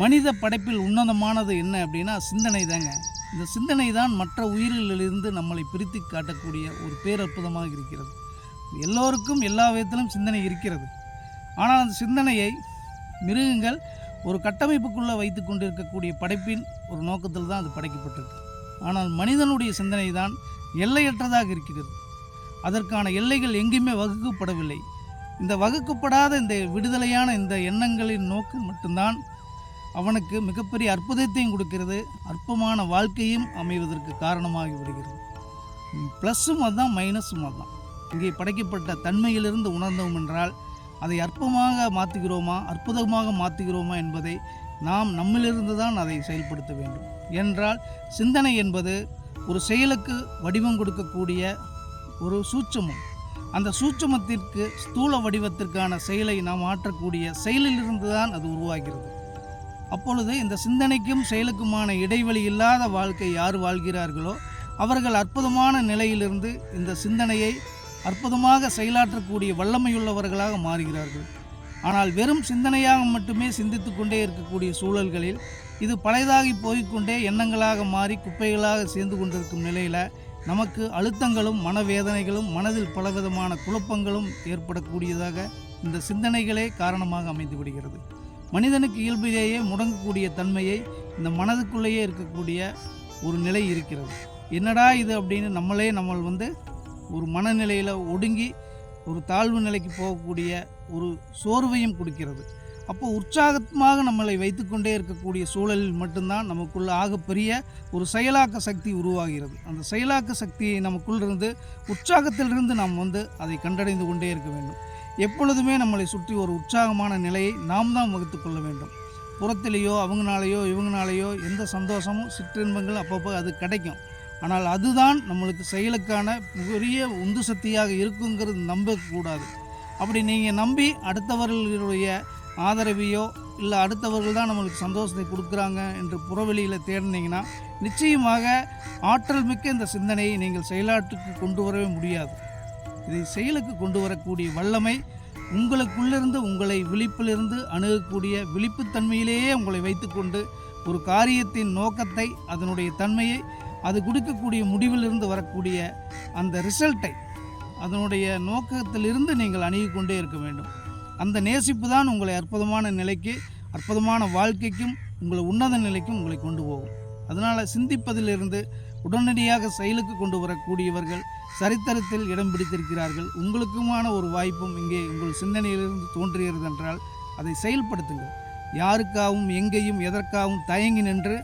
மனித படைப்பில் உன்னதமானது என்ன அப்படின்னா சிந்தனை தாங்க இந்த சிந்தனை தான் மற்ற உயிரிலிருந்து நம்மளை பிரித்து காட்டக்கூடிய ஒரு பேரற்புதமாக இருக்கிறது. எல்லோருக்கும் எல்லா விதத்திலும் சிந்தனை இருக்கிறது. ஆனால் அந்த சிந்தனையை மிருகங்கள் ஒரு கட்டமைப்புக்குள்ளே வைத்து கொண்டிருக்கக்கூடிய படைப்பின் ஒரு நோக்கத்தில் தான் அது படைக்கப்பட்டிருக்கு. ஆனால் மனிதனுடைய சிந்தனை தான் எல்லையற்றதாக இருக்கிறது. அதற்கான எல்லைகள் எங்கேயுமே வகுக்கப்படவில்லை. இந்த வகுக்கப்படாத இந்த விடுதலையான இந்த எண்ணங்களின் நோக்கம் மட்டும்தான் அவனுக்கு மிகப்பெரிய அற்புதத்தையும் கொடுக்கிறது அற்பமான வாழ்க்கையும் அமைவதற்கு காரணமாகி விடுகிறது. ப்ளஸ்ஸும் அதுதான் மைனஸும் அதுதான். இங்கே படைக்கப்பட்ட தன்மையிலிருந்து உணர்ந்தோம் என்றால் அதை அற்பமாக மாற்றுகிறோமா அற்புதமாக மாற்றுகிறோமா என்பதை நாம் நம்மிலிருந்து தான் அதை செயல்படுத்த வேண்டும். என்றால் சிந்தனை என்பது ஒரு செயலுக்கு வடிவம் கொடுக்கக்கூடிய ஒரு சூட்சமம். அந்த சூட்சமத்திற்கு ஸ்தூல வடிவத்திற்கான செயலை நாம் ஆற்றக்கூடிய செயலிலிருந்து தான் அது உருவாகிறது. அப்பொழுது இந்த சிந்தனைக்கும் செயலுக்குமான இடைவெளி இல்லாத வாழ்க்கை யார் வாழ்கிறார்களோ அவர்கள் அற்புதமான நிலையிலிருந்து இந்த சிந்தனையை அற்புதமாக செயலாற்றக்கூடிய வல்லமையுள்ளவர்களாக மாறுகிறார்கள். ஆனால் வெறும் சிந்தனையாக மட்டுமே சிந்தித்து கொண்டே இருக்கக்கூடிய சூழல்களில் இது பழையதாகி போய்க்கொண்டே எண்ணங்களாக மாறி குப்பைகளாக சேர்ந்து கொண்டிருக்கும் நிலையில் நமக்கு அழுத்தங்களும் மனவேதனைகளும் மனதில் பலவிதமான குழப்பங்களும் ஏற்படக்கூடியதாக இந்த சிந்தனைகளே காரணமாக அமைந்து விடுகிறது. மனிதனுக்கு இயல்பிலேயே முடங்கக்கூடிய தன்மையை இந்த மனதுக்குள்ளேயே இருக்கக்கூடிய ஒரு நிலை இருக்கிறது. என்னடா இது அப்படின்னு நம்மளே நம்ம வந்து ஒரு மனநிலையில் ஒடுங்கி ஒரு தாழ்வு நிலைக்கு போகக்கூடிய ஒரு சோர்வையும் கொடுக்கிறது. அப்போ உற்சாகமாக நம்மளை வைத்துக்கொண்டே இருக்கக்கூடிய சூழலில் மட்டும்தான் நமக்குள்ள ஆகப்பெரிய ஒரு செயலாக்க சக்தி உருவாகிறது. அந்த செயலாக்க சக்தியை நமக்குள் இருந்து உற்சாகத்திலிருந்து நாம் வந்து அதை கண்டடைந்து கொண்டே இருக்க வேண்டும். எப்பொழுதுமே நம்மளை சுற்றி ஒரு உற்சாகமான நிலையை நாம் தான் வகுத்து கொள்ள வேண்டும். புறத்திலேயோ அவங்கனாலேயோ இவங்கனாலேயோ எந்த சந்தோஷமும் சிற்றின்பங்கள் அப்பப்போ அது கிடைக்கும். ஆனால் அதுதான் நம்மளுக்கு செயலுக்கான பெரிய உந்து சக்தியாக இருக்குங்கிறது நம்பக்கூடாது. அப்படி நீங்கள் நம்பி அடுத்தவர்களுடைய ஆதரவையோ இல்லை அடுத்தவர்கள் தான் நம்மளுக்கு சந்தோஷத்தை கொடுக்குறாங்க என்று புறவெளியில் தேடினீங்கன்னா நிச்சயமாக ஆற்றல் மிக்க இந்த சிந்தனையை நீங்கள் செயலாற்றுக்கு கொண்டு வரவே முடியாது. இதை செயலுக்கு கொண்டு வரக்கூடிய வல்லமை உங்களுக்குள்ளிருந்து உங்களை விழிப்பிலிருந்து அணுகக்கூடிய விழிப்புத்தன்மையிலேயே உங்களை வைத்துக்கொண்டு ஒரு காரியத்தின் நோக்கத்தை அதனுடைய தன்மையை அது கொடுக்கக்கூடிய முடிவிலிருந்து வரக்கூடிய அந்த ரிசல்ட்டை அதனுடைய நோக்கத்திலிருந்து நீங்கள் அணுகிக்கொண்டே இருக்க வேண்டும். அந்த நேசிப்பு தான் உங்களை அற்புதமான நிலைக்கு அற்புதமான வாழ்க்கைக்கும் உங்களை உன்னத நிலைக்கும் உங்களை கொண்டு போகும். அதனால் சிந்திப்பதிலிருந்து உடனடியாக செயலுக்கு கொண்டு வரக்கூடியவர்கள் சரித்திரத்தில் இடம் பிடித்திருக்கிறார்கள். உங்களுக்குமான ஒரு வாய்ப்பும் இங்கே உங்கள் சிந்தனையிலிருந்து தோன்றுகிறது என்றால் அதை செயல்படுத்துங்கள். யாருக்காகவும் எங்கேயும் எதற்காகவும் தயங்கி நின்று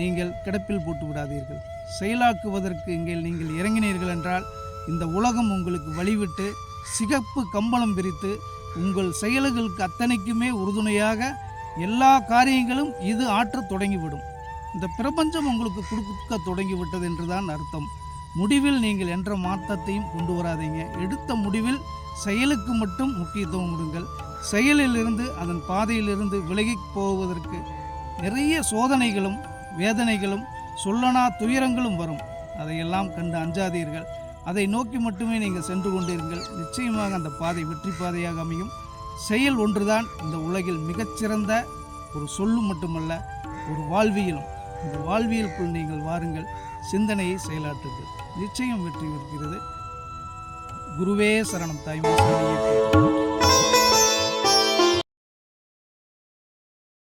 நீங்கள் கிடப்பில் போட்டு விடாதீர்கள். செயலாக்குவதற்கு இங்கே நீங்கள் இறங்கினீர்கள் என்றால் இந்த உலகம் உங்களுக்கு வழிவிட்டு சிகப்பு கம்பளம் பிரித்து உங்கள் செயல்களுக்கு அத்தனைக்குமே உறுதுணையாக எல்லா காரியங்களும் இது ஆற்றத் தொடங்கிவிடும். இந்த பிரபஞ்சம் உங்களுக்கு கொடுக்க தொடங்கிவிட்டது என்றுதான் அர்த்தம். முடிவில் நீங்கள் என்ற மாற்றத்தையும் கொண்டு வராதீங்க. எடுத்த முடிவில் செயலுக்கு மட்டும் முக்கியத்துவம் கொடுங்கள். செயலிலிருந்து அதன் பாதையிலிருந்து விலகி போவதற்கு நிறைய சோதனைகளும் வேதனைகளும் சொல்லனா துயரங்களும் வரும். அதையெல்லாம் கண்டு அஞ்சாதீர்கள். அதை நோக்கி மட்டுமே நீங்கள் சென்று கொண்டிருங்கள் நிச்சயமாக அந்த பாதை வெற்றி பாதையாக அமையும். செயல் ஒன்றுதான் இந்த உலகில் மிகச்சிறந்த ஒரு சொல்லு மட்டுமல்ல ஒரு வாழ்வியலும். இந்த வாழ்வியலுக்குள் நீங்கள் வாருங்கள். சிந்தனையை செயலாற்றுங்கள் நிச்சயம் வெற்றி இருக்கிறது குருவே சரணம் தாய்மை